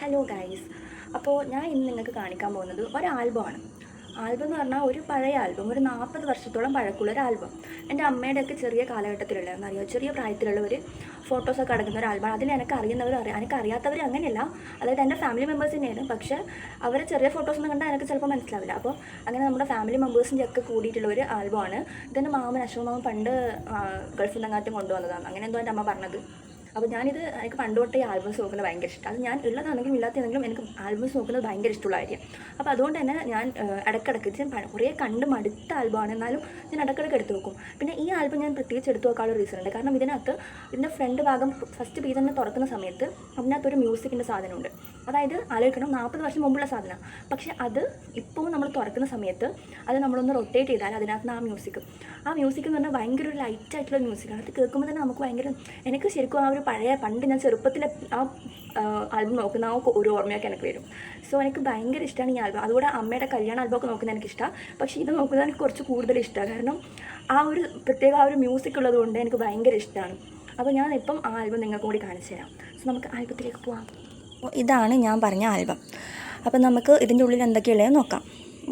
Hello guys അപ്പോൾ ഞാൻ ഇന്ന് നിങ്ങൾക്ക് കാണിക്കാൻ പോകുന്നത് ഒരു ആൽബമാണ് ആൽബം എന്ന് പറഞ്ഞാൽ ഒരു പഴയ ആൽബം ഒരു നാൽപ്പത് വർഷത്തോളം പഴക്കമുള്ള ഒരു ആൽബം എന്റെ അമ്മയുടെയൊക്കെ ചെറിയ കാലഘട്ടത്തിലുള്ള എന്നറിയോ ചെറിയ പ്രായത്തിലുള്ള ഒരു ഫോട്ടോസൊക്കെ അടങ്ങുന്ന ഒരു ആൽബം അതിൽ എനിക്ക് അറിയുന്നവർ അറിയാം. എനിക്ക് അറിയാത്തവർ അങ്ങനെയല്ല. അതായത് എന്റെ ഫാമിലി മെമ്പേഴ്സ് തന്നെയാണ് പക്ഷേ അവരെ ചെറിയ ഫോട്ടോസ് ഒന്നും കണ്ടാൽ എനിക്ക് ചിലപ്പോൾ മനസ്സിലാവില്ല. അപ്പോൾ അങ്ങനെ നമ്മുടെ ഫാമിലി മെമ്പേഴ്സിന്റെ ഒക്കെ കൂടിയിട്ടുള്ള ഒരു ആൽബമാണ് ഇതെന്റെ മാമൻ അശോക് മാമൻ പണ്ട് ഗൾഫിൽ നിന്നെങ്ങാട്ടും കൊണ്ടുവന്നതാണ്. അങ്ങനെ എന്തോ എന്റെ അമ്മ പറഞ്ഞത്. അപ്പോൾ ഞാനിത് എനിക്ക് പണ്ട് തൊട്ടേ ഈ ആൽബംസ് നോക്കുന്നത് ഭയങ്കര ഇഷ്ടം. അത് ഞാൻ ഉള്ളതാണെങ്കിലും ഇല്ലാത്തതാണെങ്കിലും എനിക്ക് ആൽബംസ് നോക്കുന്നത് ഭയങ്കര ഇഷ്ടമുള്ള കാര്യം. അപ്പോൾ അതുകൊണ്ട് തന്നെ ഞാൻ ഇടക്കിടക്ക് ഞാൻ കുറേ കണ്ട് മടുത്ത ആൽബമാണ്. എന്നാലും ഞാൻ ഇടയ്ക്കിടയ്ക്ക് എടുത്ത് നോക്കും പിന്നെ ഈ ആൽബം ഞാൻ പ്രത്യേകിച്ച് എടുത്തു നോക്കാനുള്ള റീസൺ ഉണ്ട്. കാരണം ഇതിനകത്ത് ഇതിന്റെ ഫ്രണ്ട് ഭാഗം ഫസ്റ്റ് പേജ് തന്നെ തുറക്കുന്ന സമയത്ത് അതിനകത്തൊരു മ്യൂസിക്കിന്റെ സാധനമുണ്ട്. അതായത് ആലോചിക്കണം നാൽപ്പത് വർഷം മുമ്പുള്ള സാധനം. പക്ഷേ അത് ഇപ്പോൾ നമ്മൾ തുറക്കുന്ന സമയത്ത് അത് നമ്മളൊന്ന് റൊട്ടേറ്റ് ചെയ്താൽ അതിനകത്ത് ആ മ്യൂസിക് ആ മ്യൂസിക് എന്ന് പറഞ്ഞാൽ ഭയങ്കര ഒരു ലൈറ്റ് ആയിട്ടുള്ള മ്യൂസിക്കാണ് അത് കേൾക്കുമ്പോൾ തന്നെ നമുക്ക് ഭയങ്കര എനിക്ക് ശരിക്കും ആ ഒരു പഴയ പണ്ട് ഞാൻ ചെറുപ്പത്തിലെ ആ ആൽബം നോക്കുന്ന ആ ഒരു ഓർമ്മയൊക്കെ എനിക്ക് വരും. സോ എനിക്ക് ഭയങ്കര ഇഷ്ടമാണ് ഈ ആൽബം അതുകൂടെ അമ്മയുടെ കല്യാണ ആൽബമൊക്കെ നോക്കുന്നത് എനിക്കിഷ്ടമാണ് പക്ഷേ ഇത് നോക്കുന്നത് എനിക്ക് കുറച്ച് കൂടുതൽ ഇഷ്ടമാണ് കാരണം ആ ഒരു പ്രത്യേക ആ ഒരു മ്യൂസിക് ഉള്ളതുകൊണ്ട് എനിക്ക് ഭയങ്കര ഇഷ്ടമാണ് അപ്പോൾ ഞാൻ ഇപ്പം ആ ആൽബം നിങ്ങൾക്ക് കൂടി കാണിച്ചു തരാം. സോ നമുക്ക് ആൽബത്തിലേക്ക് പോവാം. അപ്പോൾ ഇതാണ് ഞാൻ പറഞ്ഞ ആൽബം. അപ്പോൾ നമുക്ക് ഇതിന്റെ ഉള്ളിൽ എന്തൊക്കെയുള്ളത് നോക്കാം.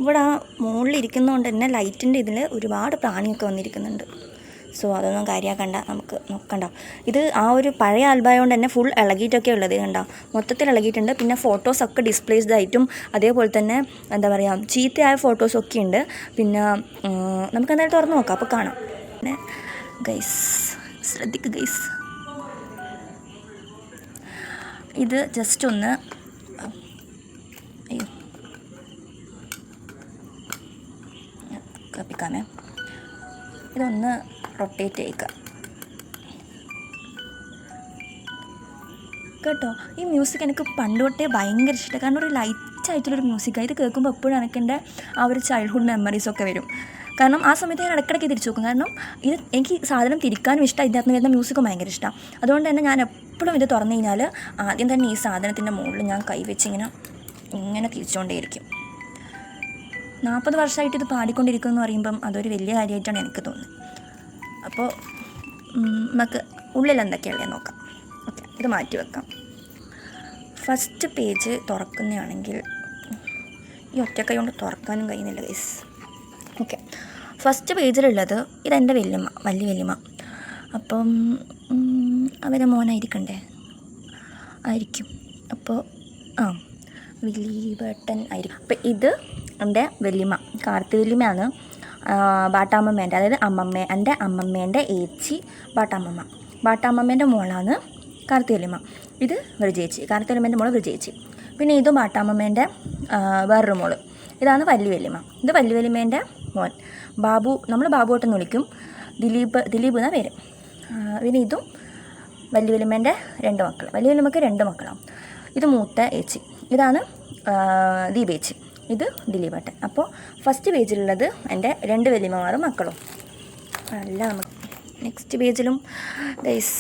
ഇവിടെ ആ മുകളിൽ ഇരിക്കുന്നതുകൊണ്ട് തന്നെ ലൈറ്റിന്റെ ഇതിൽ ഒരുപാട് പ്രാണിയൊക്കെ വന്നിരിക്കുന്നുണ്ട്. സോ അതൊന്നും കാര്യമാക്കണ്ട നമുക്ക് നോക്കണ്ട. ഇത് ആ ഒരു പഴയ ആൽബായതുകൊണ്ട് തന്നെ ഫുൾ ഇളകിയിട്ടൊക്കെ ഉള്ളത് കണ്ട? മൊത്തത്തിൽ ഇളകിയിട്ടുണ്ട്. പിന്നെ ഫോട്ടോസൊക്കെ ഡിസ്പ്ലേസ്ഡ് ആയിട്ടും അതേപോലെ തന്നെ എന്താ പറയുക ചീത്തയായ ഫോട്ടോസൊക്കെ ഉണ്ട്. പിന്നെ നമുക്ക് എന്തായാലും തുറന്ന് നോക്കാം. അപ്പോൾ കാണാം. പിന്നെ ഗൈസ് ശ്രദ്ധിക്കുക ഗൈസ് ഇത് ജസ്റ്റ് ഒന്ന് അയ്യോ. കപ്പിക്കാമേ. ഇതൊന്ന് റൊട്ടേറ്റ് ചെയ്യുക കേട്ടോ ഈ മ്യൂസിക് എനിക്ക് പണ്ട് തൊട്ടേ ഭയങ്കര ഇഷ്ടമാണ് കാരണം ഒരു ലൈറ്റ് ആയിട്ടുള്ളൊരു മ്യൂസിക്കാണ് ഇത് കേൾക്കുമ്പോൾ എപ്പോഴും എനിക്ക് എന്റെ ആ ഒരു ചൈൽഡ്ഹുഡ് മെമ്മറീസൊക്കെ വരും. കാരണം ആ സമയത്ത് ഞാൻ ഇടയ്ക്കിടയ്ക്ക് തിരിച്ചു നോക്കും. കാരണം ഇത് എനിക്ക് സാധനം തിരിക്കാനും ഇഷ്ടമാണ് ഇതിനകത്ത് വരുന്ന മ്യൂസിക്കും ഭയങ്കര ഇഷ്ടമാണ് അതുകൊണ്ട് തന്നെ ഞാൻ എപ്പോഴും ഇത് തുറന്നു കഴിഞ്ഞാൽ ആദ്യം തന്നെ ഈ സാധനത്തിന്റെ മുകളിൽ ഞാൻ കൈവച്ച് ഇങ്ങനെ തിരിച്ചുകൊണ്ടേയിരിക്കും നാൽപ്പത് വർഷമായിട്ട് ഇത് പാടിക്കൊണ്ടിരിക്കുന്നു എന്ന് പറയുമ്പം അതൊരു വലിയ കാര്യമായിട്ടാണ് എനിക്ക് തോന്നുന്നത്. അപ്പോൾ നമുക്ക് ഉള്ളിൽ എന്തൊക്കെയുള്ളത് നോക്കാം. ഓക്കെ ഇത് മാറ്റി വെക്കാം. ഫസ്റ്റ് പേജ് തുറക്കുന്നതാണെങ്കിൽ ഈ ഒറ്റക്കൈ കൊണ്ട് തുറക്കാനും കഴിയുന്നില്ല ഗൈസ് ഓക്കെ. ഫസ്റ്റ് പേജിലുള്ളത് ഇതെന്റെ വല്യമ്മ വലിയ വല്യമ്മ. അപ്പം അവരെ മോനായിരിക്കണ്ടേ? ആയിരിക്കും. അപ്പോൾ ആ വലിയ ബട്ടൻ ആയിരിക്കും. അപ്പം ഇത് എന്റെ വലിയമ്മ കാർത്തി വല്യമ്മയാണ് ബാട്ടാമ്മമ്മേന്റെ അതായത് അമ്മമ്മ എന്റെ അമ്മമ്മേന്റെ ഏച്ചി ബാട്ടാമ്മമ്മ. ബാട്ടാമ്മമ്മേന്റെ മോളാണ് കാർത്തി വലിയമ്മ. ഇത് വിജയിച്ചി കാർത്തി വല്യമ്മേന്റെ മോൾ വിജയിച്ചി പിന്നെ ഇതും ബാട്ടാമ്മമ്മേന്റെ ആ, വേറൊരു മോൾ. ഇതാണ് വല്യ വലിയമ്മ. ഇത് വല്യ വല്യമ്മേന്റെ മോൻ. ബാബു നമ്മൾ ബാബു ബാബുവട്ടെന്ന് വിളിക്കും. ദിലീപ് ദിലീപ് എന്നാ പേര്. പിന്നെ ഇതും വലിയ വലിയമ്മേന്റെ രണ്ട് മക്കൾ വലിയ വലിയമ്മക്ക് രണ്ട് മക്കളാണ്. ഇത് മൂത്ത ഏച്ചി. ഇതാണ് ദീപേച്ചി ഇത് ദിലീപേട്ടൻ അപ്പോൾ ഫസ്റ്റ് പേജിലുള്ളത് എന്റെ രണ്ട് വലിയമ്മമാരും മക്കളും. അല്ല നമുക്ക് നെക്സ്റ്റ് പേജിലും ഗൈസ്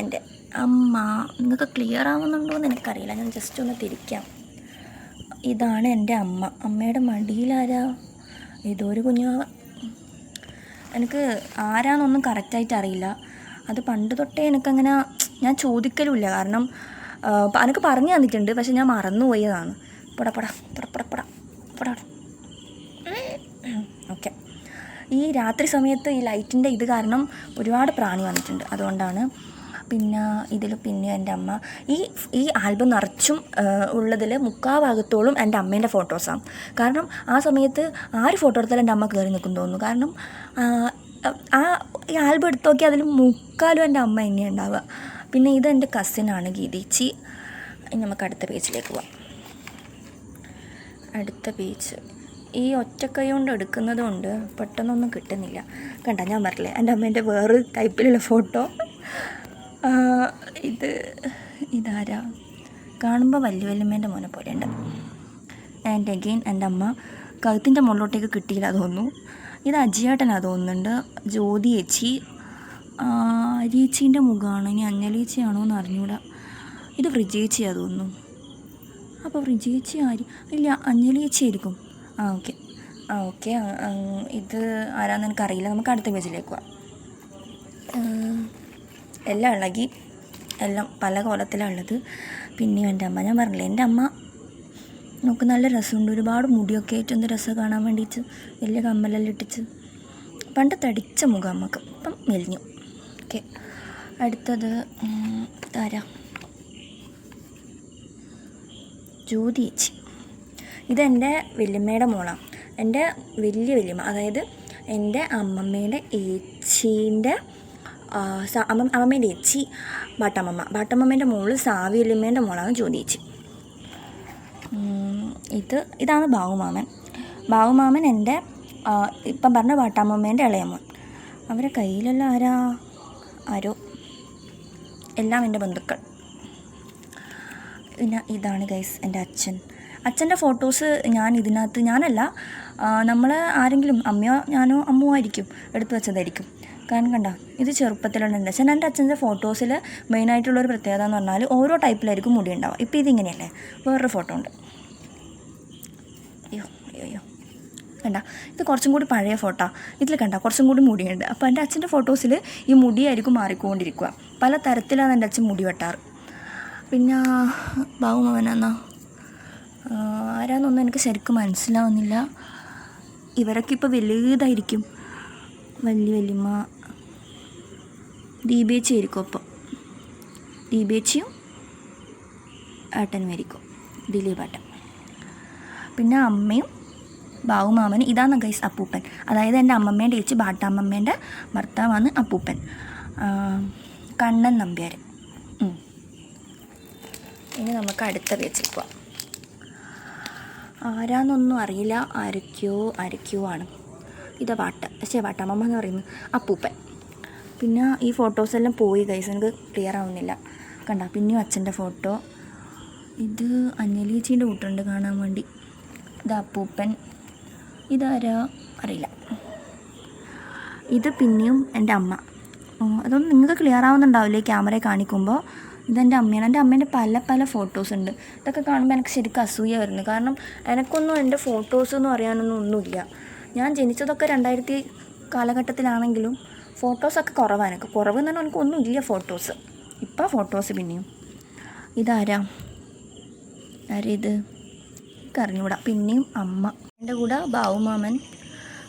എന്റെ അമ്മ നിങ്ങൾക്ക് ക്ലിയർ ആവുന്നുണ്ടോ എന്ന് എനിക്കറിയില്ല. ഞാൻ ജസ്റ്റ് ഒന്ന് തിരിക്കാം. ഇതാണ് എന്റെ അമ്മ. അമ്മയുടെ മടിയിലാരാ? ഇതൊരു കുഞ്ഞു എനിക്ക് ആരാന്നൊന്നും കറക്റ്റായിട്ട് അറിയില്ല. അത് പണ്ട് തൊട്ടേ എനിക്കങ്ങനെ ഞാൻ ചോദിക്കലുമില്ല. കാരണം എനിക്ക് പറഞ്ഞു തന്നിട്ടുണ്ട് പക്ഷെ ഞാൻ മറന്നുപോയതാണ്. പട പട പട പട ഓക്കെ. ഈ രാത്രി സമയത്ത് ഈ ലൈറ്റിന്റെ ഇത് കാരണം ഒരുപാട് പ്രാണി വന്നിട്ടുണ്ട്. അതുകൊണ്ടാണ് പിന്നെ ഇതിൽ പിന്നെ എന്റെ അമ്മ ഈ ഈ ആൽബം നിറച്ചും ഉള്ളതിൽ മുക്കാ ഭാഗത്തോളം എന്റെ അമ്മേന്റെ ഫോട്ടോസാണ്. കാരണം ആ സമയത്ത് ആര് ഫോട്ടോ എടുത്താലും എന്റെ അമ്മ കയറി നിൽക്കും തോന്നുന്നു. കാരണം ആ ഈ ആൽബം എടുത്തു നോക്കി അതിൽ മുക്കാലും എന്റെ അമ്മ തന്നെയാണ് ഉണ്ടാവുക. പിന്നെ ഇത് എന്റെ കസിനാണ് ഗീതീച്ചി നമുക്ക് അടുത്ത പേജിലേക്ക് പോവാം. അടുത്ത പേജ് ഈ ഒറ്റക്കൈ കൊണ്ട് എടുക്കുന്നത് കൊണ്ട് പെട്ടെന്നൊന്നും കിട്ടുന്നില്ല. കണ്ട ഞാൻ പറഞ്ഞില്ലേ എന്റെ അമ്മേന്റെ വേറൊരു ടൈപ്പിലുള്ള ഫോട്ടോ ഇത് ഇതാരാ? കാണുമ്പോൾ വലിയ വല്യമ്മേന്റെ മോനെ പോലെയുണ്ട്. ആൻഡ് അഗെയിൻ എന്റെ അമ്മ കഴുത്തിന്റെ മുകളിലോട്ടേക്ക് കിട്ടിയില്ല തോന്നുന്നു. ഇത് അജിയേട്ടനാ തോന്നുന്നുണ്ട്. ജ്യോതി ചേച്ചി. അരിയേച്ചീന്റെ മുഖമാണ് ഇനി അഞ്ഞലേച്ചിയാണോ എന്ന് അറിഞ്ഞൂടാ. ഇത് ഫ്രിജേച്ചിയാ തോന്നുന്നു. അപ്പോൾ ഫ്രിജേച്ചി ആര്? ഇല്ല അഞ്ജലിയേച്ചി ആയിരിക്കും. ആ ഓക്കെ. ആ ഓക്കെ. ഇത് ആരാന്ന് എനിക്കറിയില്ല. നമുക്ക് അടുത്ത പേജിലേക്ക് പോവാം. എല്ലാം ഇളകി. എല്ലാം പല കോലത്തിലാണ് ഉള്ളത്. പിന്നെയും എന്റെ അമ്മ ഞാൻ പറഞ്ഞില്ലേ എന്റെ അമ്മ നമുക്ക് നല്ല രസമുണ്ട്. ഒരുപാട് മുടിയൊക്കെ ആയിട്ട് എന്ത് രസം കാണാൻ വേണ്ടിയിട്ട് വലിയ കമ്മലെല്ലാം ഇട്ടിച്ച് പണ്ട് തടിച്ച മുഖം നമുക്ക് ഇപ്പം മെലിഞ്ഞു. ഓക്കെ. അടുത്തത് തര ജ്യോതി ചേച്ചി. ഇതെന്റെ വല്യമ്മയുടെ മോളാണ്. എന്റെ വലിയ വല്യമ്മ അതായത് എന്റെ അമ്മമ്മയുടെ ഏച്ചീന്റെ അമ്മ അമ്മമ്മേന്റെ ഏച്ചി ബാട്ടമ്മമ്മ. ബാട്ടമ്മമ്മേന്റെ മോൾ സാവി വല്യമ്മേന്റെ മോളാണ് ജ്യോതി ചേച്ചി. ഇത് ഇതാണ് ബാഹുമാമൻ ബാഹുമാമൻ എന്റെ ഇപ്പം പറഞ്ഞ ബാട്ടാമ്മമ്മേന്റെ ഇളയമ്മ. അവരെ കയ്യിലെല്ലാം ആരാ? ആരോ. എല്ലാം എന്റെ ബന്ധുക്കൾ. പിന്നെ ഇതാണ് ഗൈസ് എന്റെ അച്ഛൻ. അച്ഛന്റെ ഫോട്ടോസ് ഞാൻ ഇതിനകത്ത് ഞാനല്ല നമ്മൾ ആരെങ്കിലും അമ്മയോ ഞാനോ അമ്മോ ആയിരിക്കും എടുത്തു വെച്ചതായിരിക്കും. കാരണം കണ്ട ഇത് ചെറുപ്പത്തിലുള്ള എന്റെ അച്ഛൻ. എന്റെ അച്ഛന്റെ ഫോട്ടോസിൽ മെയിനായിട്ടുള്ളൊരു പ്രത്യേകത എന്ന് പറഞ്ഞാൽ ഓരോ ടൈപ്പിലായിരിക്കും മുടി ഉണ്ടാവുക. ഇപ്പോൾ ഇതിങ്ങനെയല്ലേ? വേറൊരു ഫോട്ടോ ഉണ്ട് അയ്യോ അയ്യോ അയ്യോ കണ്ട. ഇത് കുറച്ചും കൂടി പഴയ ഫോട്ടോ ഇതിൽ കണ്ട കുറച്ചും കൂടി മുടിയുണ്ട്. അപ്പോൾ എന്റെ അച്ഛന്റെ ഫോട്ടോസിൽ ഈ മുടിയായിരിക്കും മാറിക്കൊണ്ടിരിക്കുക. പല തരത്തിലാണ് എന്റെ അച്ഛൻ മുടി വെട്ടാറ്. പിന്നെ ബാബുമവനെന്നാ ആരാന്നൊന്നും എനിക്ക് ശരിക്കും മനസ്സിലാവുന്നില്ല. ഇവരൊക്കെ ഇപ്പോൾ വലുതായിരിക്കും. വലിയ വലിയമ്മ. ദീപേച്ചി ആയിരിക്കും അപ്പം ദീപേച്ചിയും ഏട്ടനും ആയിരിക്കും. ദിലീപ് ഏട്ടൻ. പിന്നെ അമ്മയും ബാവുമാമനും ഇതാണ് ഗൈസ് അപ്പൂപ്പൻ. അതായത് എന്റെ അമ്മമ്മേന്റെ ഏച്ചി ബാട്ടാമ്മമ്മേന്റെ ഭർത്താവാണ് അപ്പൂപ്പൻ. കണ്ണൻ നമ്പ്യാർ ഇനി നമുക്ക് അടുത്ത പേജിൽ പോവാം. ആരാന്നൊന്നും അറിയില്ല. ആരൊക്കെയോ ആരൊക്കെയോ ആണ്. ഇത് വാട്ട പക്ഷേ വാട്ടാമ്മ എന്ന് പറയുന്നത് അപ്പൂപ്പൻ. പിന്നെ ഈ ഫോട്ടോസെല്ലാം പോയി ഗൈസ് എനിക്ക് ക്ലിയർ ആവുന്നില്ല. കണ്ട പിന്നെയും അച്ഛന്റെ ഫോട്ടോ ഇത് അഞ്ഞലീച്ചീന്റെ കൂട്ടുണ്ട് കാണാൻ വേണ്ടി. ഇത് അപ്പൂപ്പൻ. ഇതാരാ? അറിയില്ല. ഇത് പിന്നെയും എന്റെ അമ്മ. അതൊന്നും നിങ്ങൾക്ക് ക്ലിയർ ആവുന്നുണ്ടാവില്ലേ ക്യാമറയെ കാണിക്കുമ്പോൾ? ഇതെന്റെ അമ്മയാണ്. എന്റെ അമ്മേന്റെ പല പല ഫോട്ടോസ് ഉണ്ട്. ഇതൊക്കെ കാണുമ്പോൾ എനിക്ക് ശരിക്കും അസൂയ വരുന്നു. കാരണം എനിക്കൊന്നും എന്റെ ഫോട്ടോസ് എന്ന് പറയാനൊന്നും ഒന്നുമില്ല. ഞാൻ ജനിച്ചതൊക്കെ രണ്ടായിരത്തി കാലഘട്ടത്തിലാണെങ്കിലും ഫോട്ടോസൊക്കെ കുറവാണ് എനിക്ക്. കുറവ് എന്ന് പറഞ്ഞാൽ എനിക്കൊന്നും ഇല്ല ഫോട്ടോസ് ഇപ്പോൾ ഫോട്ടോസ് പിന്നെയും. ഇതാരാ? ആരാ ഇത് എനിക്ക് പിന്നെയും അമ്മ. എന്റെ കൂടെ ബാവുമാമൻ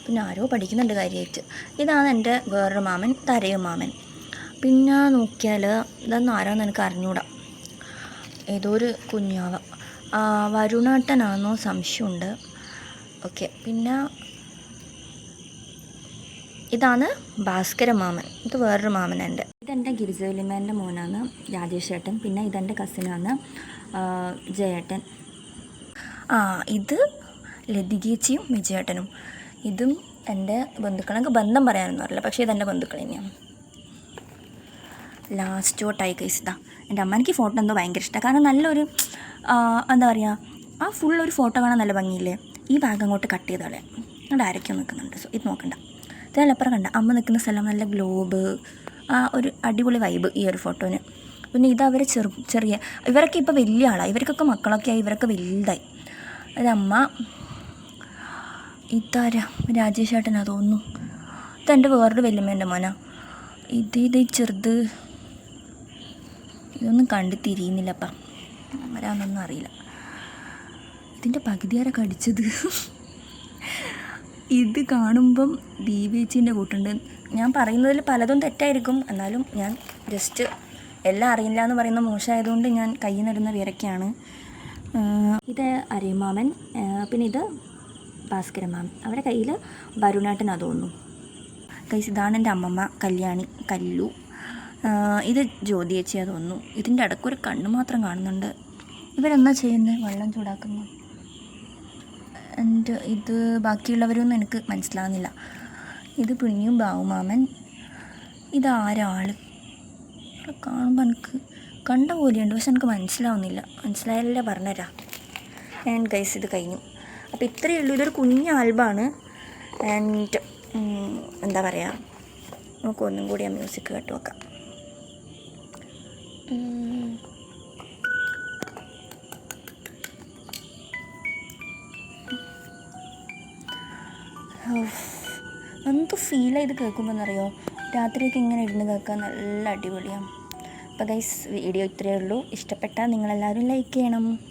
പിന്നെ ആരോ പഠിക്കുന്നുണ്ട് കാര്യമായിട്ട് ഇതാണ് എന്റെ വേറൊരു മാമൻ തരയുമാമൻ പിന്നെ നോക്കിയാൽ ഇതൊന്നും ആരാന്ന് എനിക്ക് അറിഞ്ഞൂടാ ഏതോ ഒരു കുഞ്ഞാവ. വരുണാട്ടനാണെന്നോ സംശയമുണ്ട്. ഓക്കെ പിന്നെ ഇതാണ് ഭാസ്കര മാമൻ. ഇത് വേറൊരു മാമൻ എന്റെ. ഇതെന്റെ ഗിരിജവലിമേന്റെ മോനാണ് രാജേഷ് ഏട്ടൻ പിന്നെ ഇതെന്റെ കസിനാണ് ജയേട്ടൻ. ആ ഇത് ലതികേച്ചിയും വിജയേട്ടനും. ഇതും എന്റെ ബന്ധുക്കളൊക്കെ ബന്ധം പറയാനൊന്നും അറിയില്ല പക്ഷേ ഇതെന്റെ ബന്ധുക്കൾ തന്നെയാണ്. ലാസ്റ്റ് തൊട്ടായി ഇതാ. എന്റെ അമ്മ എനിക്ക് ഫോട്ടോ എന്തോ ഭയങ്കര ഇഷ്ടമാണ് കാരണം നല്ലൊരു എന്താ പറയുക ആ ഫുൾ ഒരു ഫോട്ടോ കാണാൻ നല്ല ഭംഗിയില്ലേ? ഈ ഭാഗം അങ്ങോട്ട് കട്ട് ചെയ്തോളെ അവിടെ ആരൊക്കെ നിൽക്കുന്നുണ്ട് സോ ഇത് നോക്കണ്ട. ഇതിനപ്പുറം കണ്ട. അമ്മ നിൽക്കുന്ന സ്ഥലം നല്ല ഗ്ലോബ് ആ ഒരു അടിപൊളി വൈബ് ഈ ഒരു ഫോട്ടോന് പിന്നെ ഇത് ചെറു ചെറിയ ഇവരൊക്കെ ഇപ്പോൾ വലിയ ആളാണ് ഇവർക്കൊക്കെ മക്കളൊക്കെ ആയി ഇവരൊക്കെ വലുതായി. അതമ്മ ഇതാരാ? രാജേഷ് ഏട്ടനാ തോന്നുന്നു. ഇതെന്റെ വേറൊരു വല്യമ്മേന്റെ മോനാ. ഇത് ഇത് ചെറുത്. ഇതൊന്നും കണ്ട് തിരിയുന്നില്ലപ്പ. ആരാന്നൊന്നും അറിയില്ല. ഇതിന്റെ പകുതി ആരാ കടിച്ചത്? ഇത് കാണുമ്പം ദീപേച്ചീന്റെ കൂട്ടുണ്ട്. ഞാൻ പറയുന്നതിൽ പലതും തെറ്റായിരിക്കും. എന്നാലും ഞാൻ ജസ്റ്റ് എല്ലാം അറിയില്ല എന്ന് പറയുന്ന മോശമായതുകൊണ്ട് ഞാൻ കയ്യിൽ നിന്നിടുന്ന വിരക്കാണ്. ഇത് അരയമാമൻ പിന്നെ ഇത് ഭാസ്കരമാമൻ അവരുടെ കയ്യിൽ വരുണാട്ടൻ തോന്നുന്നു കൈസ് ഇതാണ് എന്റെ അമ്മമ്മ കല്യാണി കല്ലു. ഇത് ജ്യോതി ചേച്ചിയാ തോന്നുന്നു ഇതിന്റെ ഇടയ്ക്കൊരു കണ്ണ് മാത്രം കാണുന്നുണ്ട്. ഇവരെന്താ ചെയ്യുന്നത് വെള്ളം ചൂടാക്കുന്നു. എന്റെ ഇത് ബാക്കിയുള്ളവരൊന്നും എനിക്ക് മനസ്സിലാകുന്നില്ല ഇത് പിഴിഞ്ഞു ബാവുമാമൻ ഇതാരാൾ കാണുമ്പോൾ എനിക്ക് കണ്ട പോലെയുണ്ട് പക്ഷെ എനിക്ക് മനസ്സിലാവുന്നില്ല. മനസ്സിലായാലേ പറഞ്ഞുതരാം. ആൻഡ് ഗൈസ് ഇത് കഴിഞ്ഞു. അപ്പോൾ ഇത്രയേ ഉള്ളൂ. ഇതൊരു കുഞ്ഞ് ആൽബമാണ്. ആൻഡ് എന്താ പറയുക നമുക്ക് ഒന്നും കൂടി ആ മ്യൂസിക് കേട്ട് വെക്കാം. എന്ത് ഫീൽ ചെയ്ത് കേൾക്കുമ്പോൾ എന്നറിയോ രാത്രിയൊക്കെ ഇങ്ങനെ ഇരുന്ന് കേൾക്കാൻ നല്ല അടിപൊളിയാണ് അപ്പോൾ ഗൈസ് വീഡിയോ ഇത്രയേ ഉള്ളൂ. ഇഷ്ടപ്പെട്ടാൽ നിങ്ങളെല്ലാവരും ലൈക്ക് ചെയ്യണം.